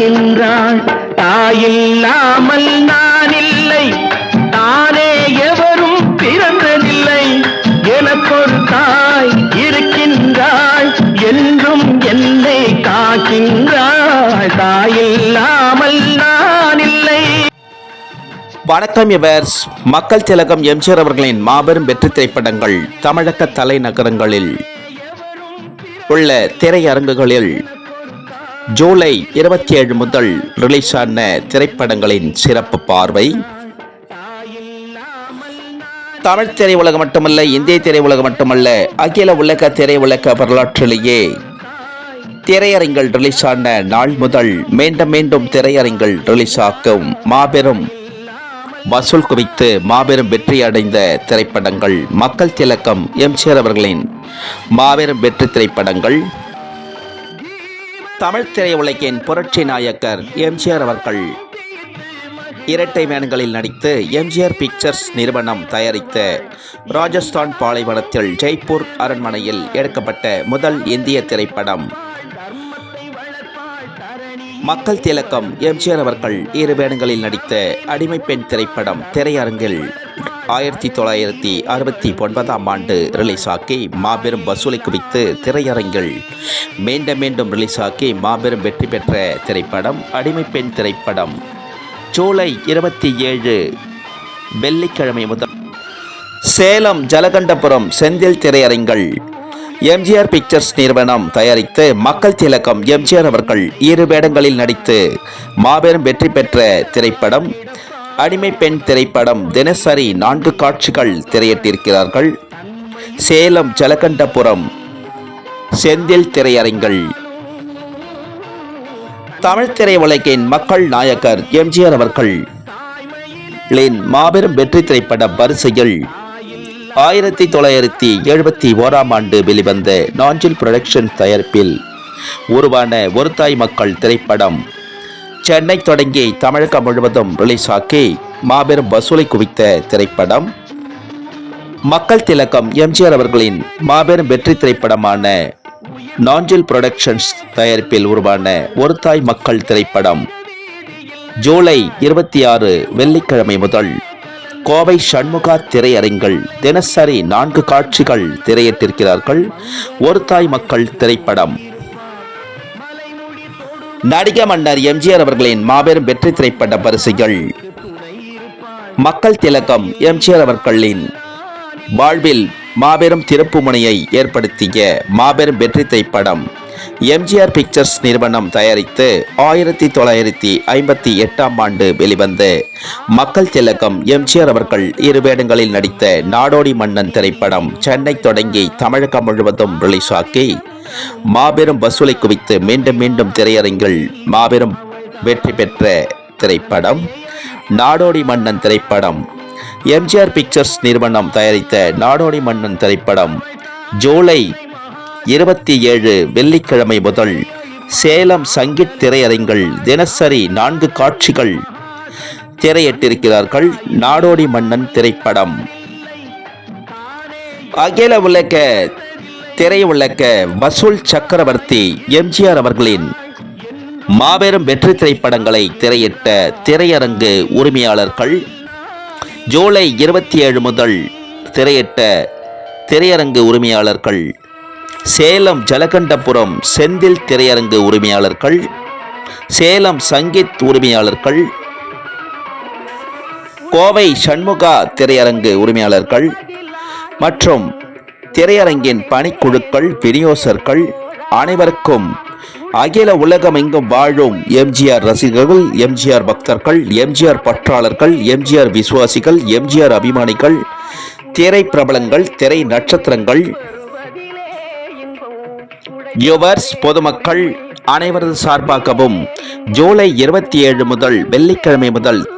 காக்கின்றாள் தாயில்லாமல் நான் இல்லை தானே எவரும் பிறந்ததில்லை. எனக்கொரு தாய் இருக்கின்றாள். என்றும் என்னை காக்கின்றாள். தாயில்லாமல் நான் இல்லை வணக்கம் இவர்ஸ். மக்கள் திலகம் எம்ஜிஆர் அவர்களின் மாபெரும் வெற்றி திரைப்படங்கள் தமிழக தலைநகரங்களில் உள்ள திரையரங்குகளில் ஜூலை இருபத்தி ஏழு முதல் ரிலீஸ் ஆன திரைப்படங்களின் சிறப்பு பார்வை. தமிழ் திரையுலகம் மட்டுமல்ல இந்திய திரையுலகம் மட்டுமல்ல அகில உலக திரையுலக வரலாற்றிலேயே திரையரங்கில் ரிலீஸ் ஆன நாள் முதல் மீண்டும் மீண்டும் திரையரங்கில் ரிலீஸ் ஆக்கும் மாபெரும் வசூல் குவித்து மாபெரும் வெற்றி அடைந்த திரைப்படங்கள். மக்கள் திலக்கம் எம்ஜிஆர் அவர்களின் மாபெரும் வெற்றி திரைப்படங்கள். தமிழ் திரையுலகின் புரட்சி நாயக்கர் எம்ஜிஆர் அவர்கள். இரட்டை வேன்களில் நடித்து எம்ஜிஆர் பிக்சர்ஸ் நிறுவனம் தயாரித்த ராஜஸ்தான் பாலைவனத்தில் ஜெய்ப்பூர் அரண்மனையில் எடுக்கப்பட்ட முதல் இந்திய திரைப்படம். மக்கள் திலக்கம் எம்ஜிஆர் அவர்கள் இரு வேடங்களில் நடித்த அடிமை பெண் திரைப்படம் திரையரங்கில் ஆயிரத்தி தொள்ளாயிரத்தி அறுபத்தி ஒன்பதாம் ஆண்டு ரிலீஸ் ஆக்கி மாபெரும் வசூலை குவித்து திரையரங்கில் மீண்டும் மீண்டும் ரிலீஸ் ஆக்கி மாபெரும் வெற்றி பெற்ற திரைப்படம் அடிமை பெண் திரைப்படம். ஜூலை இருபத்தி ஏழு வெள்ளிக்கிழமை முதல் சேலம் ஜலகண்டபுரம் செந்தில் திரையரங்கள் எம்ஜிஆர் பிக்சர்ஸ் நிறுவனம் தயாரித்து மக்கள் திலக்கம் எம்ஜிஆர் அவர்கள் இரு வேடங்களில் நடித்து மாபெரும் வெற்றி பெற்ற திரைப்படம் அடிமை பெண் திரைப்படம் தினசரி நான்கு காட்சிகள் திரையிட்டிருக்கிறார்கள். சேலம் ஜலகண்டபுரம் செந்தில் திரையரங்கள் தமிழ் திரையுலகின் மக்கள் நாயகர் எம்ஜிஆர் அவர்கள். மாபெரும் வெற்றி திரைப்பட வரிசையில் ஆயிரத்தி தொள்ளாயிரத்தி எழுபத்தி ஓராம் ஆண்டு வெளிவந்த நாஞ்சில் புரொடக்ஷன் தயாரிப்பில் உருவான ஒரு தாய் மக்கள் திரைப்படம். சென்னை தொடங்கி தமிழகம் முழுவதும் ரிலீஸ் ஆக்கி மாபெரும் வசூலை குவித்த திரைப்படம். மக்கள் திலக்கம் எம்ஜிஆர் அவர்களின் மாபெரும் வெற்றி திரைப்படமான நாஞ்சில் புரொடக்ஷன்ஸ் தயாரிப்பில் உருவான ஒரு தாய் மக்கள் திரைப்படம். ஜூலை இருபத்தி ஆறு வெள்ளிக்கிழமை முதல் கோவை சண்முகா திரையரங்கில் தினசரி நான்கு காட்சிகள் திரையிட்டிருக்கிறார்கள். ஒரு தாய் மக்கள் திரைப்படம். நடிக மன்னர் எம்ஜிஆர் அவர்களின் மாபெரும் வெற்றி திரைப்பட வரிசைகள். மக்கள் திலகம் எம்ஜிஆர் அவர்களின் வாழ்வில் மாபெரும் திருப்புமுனையை ஏற்படுத்திய மாபெரும் வெற்றி திரைப்படம். எம்ஜிஆர் பிக்சர்ஸ் நிறுவனம் தயாரித்து ஆயிரத்தி தொள்ளாயிரத்தி ஐம்பத்தி எட்டாம் ஆண்டு வெளிவந்து மக்கள் திலகம் எம்ஜிஆர் அவர்கள் இரு வேடங்களில் நடித்த நாடோடி மன்னன் திரைப்படம் சென்னை தொடங்கி தமிழகம் முழுவதும் ரிலீஸ் ஆக்கி மாபெரும் வசூலை குவித்து மீண்டும் மீண்டும் திரையரங்கில் மாபெரும் வெற்றி பெற்ற திரைப்படம் நாடோடி மன்னன் திரைப்படம். எம்ஜிஆர் பிக்சர்ஸ் நிறுவனம் தயாரித்த நாடோடி மன்னன் திரைப்படம் ஜூலை இருபத்தி ஏழு வெள்ளிக்கிழமை முதல் சேலம் சங்கீத் திரையரங்கில் தினசரி நான்கு காட்சிகள் திரையிட்டிருக்கிறார்கள். நாடோடி மன்னன் திரைப்படம். அகில உலக திரையுலக வசூல் சக்கரவர்த்தி எம்ஜிஆர் அவர்களின் மாபெரும் வெற்றி திரைப்படங்களை திரையிட்ட திரையரங்கு உரிமையாளர்கள் ஜூலை இருபத்தி ஏழு முதல் திரையிட்ட திரையரங்கு உரிமையாளர்கள் சேலம் ஜலகண்டபுரம் செந்தில் திரையரங்கு உரிமையாளர்கள் சேலம் சங்கீத் உரிமையாளர்கள் கோவை சண்முகா திரையரங்கு உரிமையாளர்கள் மற்றும் திரையரங்கின் பணிக்குழுக்கள் விநியோசர்கள் அனைவருக்கும் அகில உலகமெங்கும் வாழும் எம்ஜிஆர் ரசிகர்கள் எம்ஜிஆர் பக்தர்கள் எம்ஜிஆர் பற்றாளர்கள் எம்ஜிஆர் விசுவாசிகள் எம்ஜிஆர் அபிமானிகள் திரை பிரபலங்கள் திரை நட்சத்திரங்கள் யுவர்ஸ் பொதுமக்கள் அனைவரது சார்பாகவும் ஜூலை இருபத்தி ஏழு முதல் வெள்ளிக்கிழமை முதல்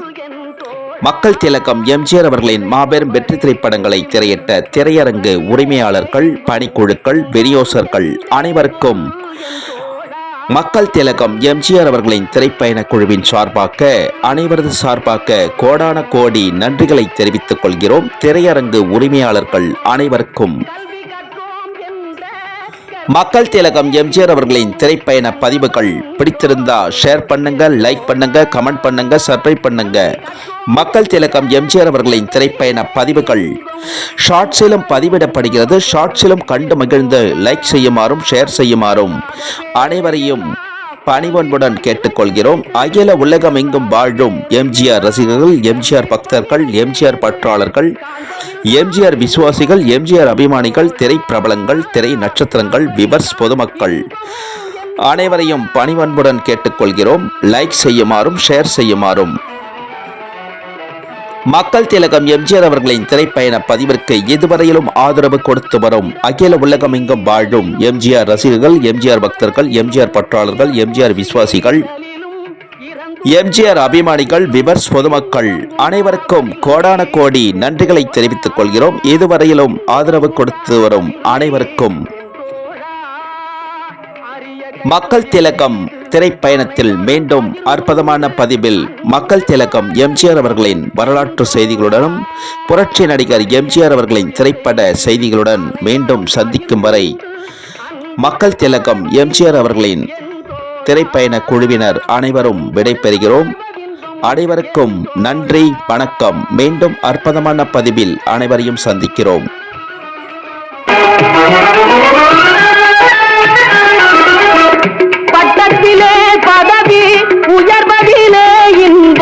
மக்கள் திலகம் எம்ஜிஆர் அவர்களின் மாபெரும் வெற்றி திரைப்படங்களை திரையிட்ட திரையரங்கு உரிமையாளர்கள் பணிக்குழுக்கள் விநியோசர்கள் அனைவருக்கும் மக்கள் திலகம் எம்ஜிஆர் அவர்களின் திரைப்பயண குழுவின் சார்பாக அனைவரது சார்பாக கோடான கோடி நன்றிகளை தெரிவித்துக் கொள்கிறோம். திரையரங்கு உரிமையாளர்கள் அனைவருக்கும் மக்கள் திலகம் எம்ஜிஆர் அவர்களின் திரைப்பயண பதிவுகள். பிடித்திருந்தா ஷேர் பண்ணுங்க லைக் பண்ணுங்க கமெண்ட் பண்ணுங்க சப்ஸ்கிரைப் பண்ணுங்க. மக்கள் திலகம் எம்ஜிஆர் அவர்களின் திரைப்பயண பதிவுகள். ஷார்ட்ஸிலும் பதிவிடப்படுகிறது. ஷார்ட்ஸிலும் கண்டு மகிழ்ந்து லைக் செய்யுமாறும் ஷேர் செய்யுமாறும். அனைவரையும் பணிவன்புடன் கேட்டுக்கொள்கிறோம். அகில உலகம் எங்கும் வாழும் எம்ஜிஆர் ரசிகர்கள் எம்ஜிஆர் பக்தர்கள் எம்ஜிஆர் பற்றாளர்கள் எம்ஜிஆர் விசுவாசிகள் எம்ஜிஆர் அபிமானிகள் திரைப்பிரபலங்கள் திரை நட்சத்திரங்கள் விவர்ஸ் பொதுமக்கள். அனைவரையும் பணிவன்புடன் கேட்டுக்கொள்கிறோம். லைக் செய்யுமாறும் ஷேர் செய்யுமாறும். மக்கள் திலகம் எம்ஜிஆர் அவர்களின் திரைப்பயண பதிவிற்கு இதுவரையிலும் ஆதரவு கொடுத்து வரும் அகில உலகம் எங்கும் வாழும் எம்ஜிஆர் ரசிகர்கள் எம்ஜிஆர் பக்தர்கள் எம்ஜிஆர் பற்றாளர்கள் எம்ஜிஆர் விசுவாசிகள் எம்ஜிஆர் அபிமானிகள் விவர்ஸ் பொதுமக்கள் அனைவருக்கும் கோடான கோடி நன்றிகளை தெரிவித்துக் கொள்கிறோம். இதுவரையிலும் ஆதரவு கொடுத்து வரும் அனைவருக்கும் மக்கள் திலகம் திரைப்பயணத்தில் மீண்டும் அற்புதமான பதிவில் மக்கள் திலகம் எம்ஜிஆர் அவர்களின் வரலாற்று செய்திகளுடனும் புரட்சி நடிகர் எம்ஜிஆர் அவர்களின் திரைப்பட செய்திகளுடன் மீண்டும் சந்திக்கும் வரை மக்கள் திலகம் எம்ஜிஆர் அவர்களின் திரைப்பயண குழுவினர் அனைவரும் விடைபெறுகிறோம் அனைவருக்கும் நன்றி வணக்கம். மீண்டும் அற்புதமான பதிவில் அனைவரையும் சந்திக்கிறோம்.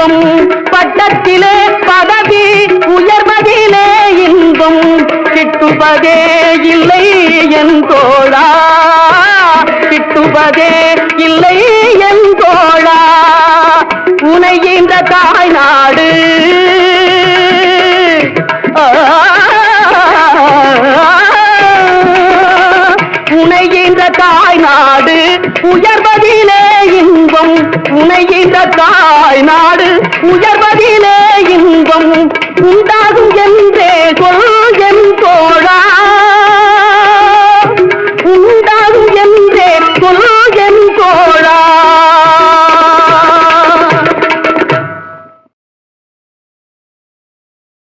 இன்பம். பட்டத்திலே பதவி உயர்வதிலே இன்பம். கிட்டுவதே இல்லை என் தோழா. கிட்டுவதே இல்லை என் தோழா. உனை இந்த தாய் நாடு. தாய் நாடு உயர்வதிலே இன்பம் உண்டாகும் என்றே சொல்